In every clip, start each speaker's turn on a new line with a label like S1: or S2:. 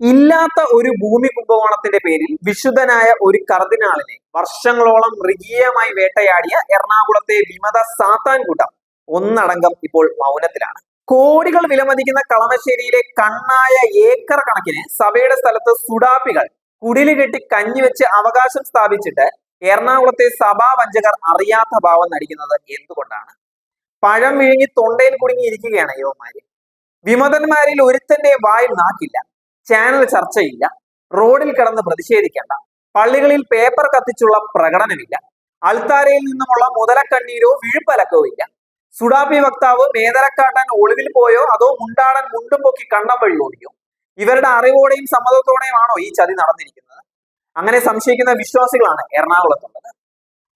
S1: ഇല്ലാത്ത ഒരു ഭൂമി കുംഭകോണത്തിന്റെ പേരിൽ വിശുദ്ധനായ ഒരു കർദിനാളിനെ വർഷങ്ങളോളം മൃഗീയമായി വേട്ടയാടിയ എറണാകുളത്തെ വിമത സാത്താൻ കൂട്ടം ഒന്നടങ്കം ഇപ്പോൾ മൗനത്തിലാണ്. കോടികൾ വിലമതിക്കുന്ന കളമശ്ശേരിയിലെ കണ്ണായ ഏക്കർ കണക്കിന് സഭയുടെ സ്ഥലത്ത് സുഡാപ്പികൾ കുടിൽ കെട്ടി കഞ്ഞിവെച്ച് അവകാശം സ്ഥാപിച്ചിട്ട് എറണാകുളത്തെ സഭാ വഞ്ചകർ അറിയാത്ത ഭാവം നടിക്കുന്നത് എന്തുകൊണ്ടാണ്? പഴം വിഴുങ്ങി തൊണ്ടയിൽ കുടുങ്ങിയിരിക്കുകയാണ് യുവമാര് വിമതന്മാരിൽ ഒരുത്തന്റെ വായിൽ നാക്കില്ല. ചാനൽ ചർച്ചയില്ല റോഡിൽ കിടന്ന് പ്രതിഷേധിക്കേണ്ട. പള്ളികളിൽ പേപ്പർ കത്തിച്ചുള്ള പ്രകടനമില്ല. അൾത്താരയിൽ നിന്നുമുള്ള മുതലക്കണ്ണീരോ വിഴുപ്പലക്കോ ഇല്ല. സുഡാപി വക്താവ് മേതലക്കാട്ടാൻ ഒളിവിൽ പോയോ? അതോ മുണ്ടാടൻ മുണ്ടും പൊക്കി കണ്ണം വഴി ഓടിയോ? ഇവരുടെ അറിവോടെയും സമ്മതത്തോടെയുമാണോ ഈ ചതി നടന്നിരിക്കുന്നത്? അങ്ങനെ സംശയിക്കുന്ന വിശ്വാസികളാണ് എറണാകുളത്തുള്ളത്.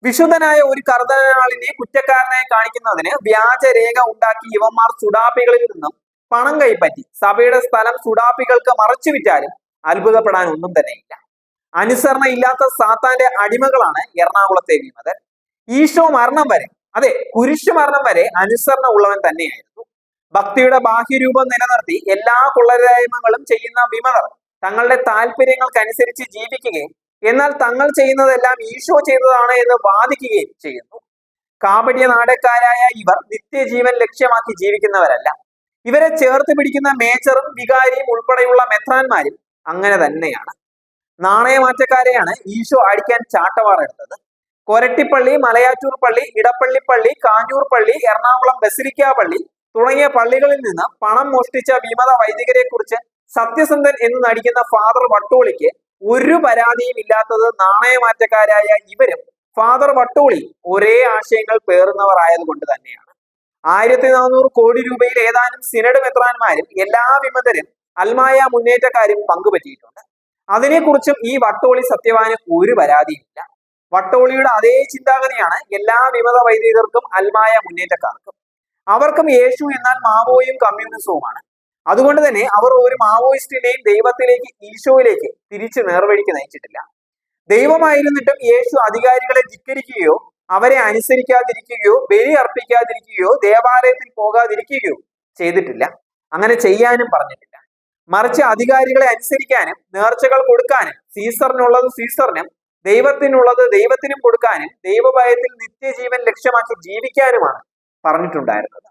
S1: വിശുദ്ധനായ ഒരു കർദ്ദനാളിനെ കുറ്റക്കാരനായി കാണിക്കുന്നതിന് വ്യാജരേഖ ഉണ്ടാക്കി ഇവന്മാർ സുഡാപികളിൽ നിന്നും പണം കൈപ്പറ്റി സഭയുടെ സ്ഥലം സുഡാപ്പികൾക്ക് മറച്ചു വിറ്റാലും അത്ഭുതപ്പെടാൻ ഒന്നും തന്നെയില്ല അനുസരണ ഇല്ലാത്ത സാത്താന്റെ അടിമകളാണ് എറണാകുളത്തെ വിമതൻ ഈശോ മരണം വരെ അതെ കുരിശു മരണം വരെ അനുസരണ ഉള്ളവൻ തന്നെയായിരുന്നു. ഭക്തിയുടെ ബാഹ്യരൂപം നിലനിർത്തി എല്ലാ കൊള്ളരായ്മകളും ചെയ്യുന്ന വിമതർ തങ്ങളുടെ താല്പര്യങ്ങൾക്കനുസരിച്ച് ജീവിക്കുകയും എന്നാൽ തങ്ങൾ ചെയ്യുന്നതെല്ലാം ഈശോ ചെയ്തതാണ് എന്ന് വാദിക്കുകയും ചെയ്യുന്നു. കാപട്യ നാടക്കാരായ ഇവർ നിത്യജീവൻ ലക്ഷ്യമാക്കി ജീവിക്കുന്നവരല്ല. ഇവരെ ചേർത്ത് പിടിക്കുന്ന മേച്ചറും വികാരിയും ഉൾപ്പെടെയുള്ള മെത്രാന്മാരും അങ്ങനെ തന്നെയാണ്. നാണയമാറ്റക്കാരെയാണ് ഈശോ അടിക്കാൻ ചാട്ടവാർ എടുത്തത്. കൊരട്ടിപ്പള്ളി മലയാറ്റൂർ പള്ളി ഇടപ്പള്ളിപ്പള്ളി കാഞ്ഞൂർ പള്ളി എറണാകുളം ബസിലിക്ക പള്ളി തുടങ്ങിയ പള്ളികളിൽ നിന്ന് പണം മോഷ്ടിച്ച വിമത വൈദികരെ കുറിച്ച് സത്യസന്ധൻ എന്ന് നടിക്കുന്ന ഫാദർ വട്ടോളിക്ക് ഒരു പരാതിയും ഇല്ലാത്തത് നാണയമാറ്റക്കാരായ ഇവരും ഫാദർ വട്ടോളി ഒരേ ആശയങ്ങൾ പേറുന്നവർ ആയതുകൊണ്ട് തന്നെയാണ്. ആയിരത്തി നാനൂറ് കോടി രൂപയിൽ ഏതാനും സിനഡ് മെത്രാന്മാരും എല്ലാ വിമതരും അൽമായ മുന്നേറ്റക്കാരും പങ്കുപറ്റിയിട്ടുണ്ട്. അതിനെക്കുറിച്ചും ഈ വട്ടോളി സത്യവാന് ഒരു പരാതിയില്ല വട്ടോളിയുടെ അതേ ചിന്താഗതിയാണ് എല്ലാ വിമത വൈദികർക്കും അൽമായ മുന്നേറ്റക്കാർക്കും. അവർക്കും യേശു എന്നാൽ മാവോയും കമ്മ്യൂണിസവുമാണ്. അതുകൊണ്ട് തന്നെ അവർ ഒരു മാവോയിസ്റ്റിനെയും ദൈവത്തിലേക്ക് ഈശോയിലേക്ക് തിരിച്ച് നേർവഴിക്ക് നയിച്ചിട്ടില്ല. ദൈവമായിരുന്നിട്ടും യേശു അധികാരികളെ ധിക്കരിക്കുകയോ അവരെ അനുസരിക്കാതിരിക്കുകയോ ബലി അർപ്പിക്കാതിരിക്കുകയോ ദേവാലയത്തിൽ പോകാതിരിക്കുകയോ ചെയ്തിട്ടില്ല. അങ്ങനെ ചെയ്യാനും പറഞ്ഞിട്ടില്ല. മറിച്ച് അധികാരികളെ അനുസരിക്കാനും നേർച്ചകൾ കൊടുക്കാനും സീസറിനുള്ളത് സീസറിനും ദൈവത്തിനുള്ളത് ദൈവത്തിനും കൊടുക്കാനും ദൈവഭയത്തിൽ നിത്യജീവൻ ലക്ഷ്യമാക്കി ജീവിക്കാനുമാണ് പറഞ്ഞിട്ടുണ്ടായിരുന്നത്.